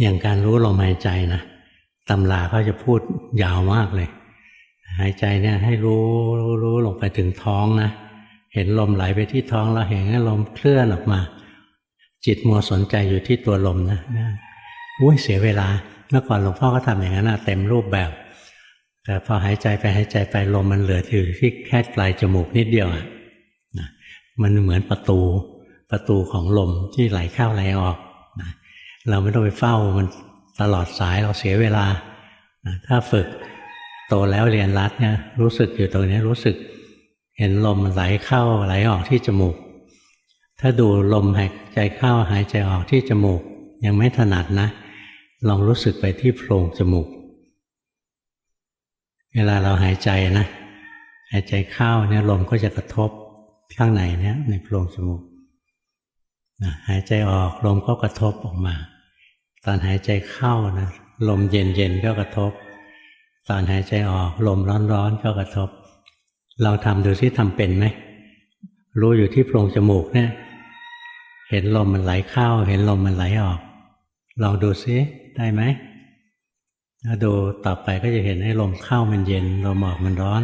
อย่างการรู้ลมหายใจนะตำราเขาจะพูดยาวมากเลย หายใจเนี่ยให้รู้รู้รู้ลงไปถึงท้องนะเห็นลมไหลไปที่ท้องแล้วเห็นให้ลมเคลื่อนออกมา จิตมัวสนใจอยู่ที่ตัวลมนะอุ้ยเสียเวลาเมื่อก่อนหลวงพ่อก็ทำอย่างนั้นนะเต็มรูปแบบ แต่พอหายใจไปหายใจไปลมมันเหลืออยู่ที่แค่ปลายจมูกนิดเดียวอะนะมันเหมือนประตู ประตูของลมที่ไหลเข้าไหลออก เราไม่ต้องไปเฝ้ามันตลอดสายเราเสียเวลา ถ้าฝึกโตแล้วเรียนรัดเนี่ยรู้สึกอยู่ตรงนี้รู้สึกเห็นลมไหลเข้าไหลออกที่จมูก ถ้าดูลมหายใจเข้าหายใจออกที่จมูก ยังไม่ถนัดนะ ลองรู้สึกไปที่โพรงจมูก เวลาเราหายใจนะหายใจเข้าเนี่ยลมก็จะกระทบข้างในเนี่ยในโพรงจมูกหายใจออกลมก็กระทบออกมา ตอนหายใจเข้านะลมเย็นๆก็กระทบ ตอนหายใจออกลมร้อนๆก็กระทบ เราทำดูซิทำเป็นไหมรู้อยู่ที่โพรงจมูกเนี่ย เห็นลมมันไหลเข้า เห็นลมมันไหลออก ลองดูซิได้ไหมถ้าดูต่อไปก็จะเห็นให้ลมเข้ามันเย็นลมออกมันร้อน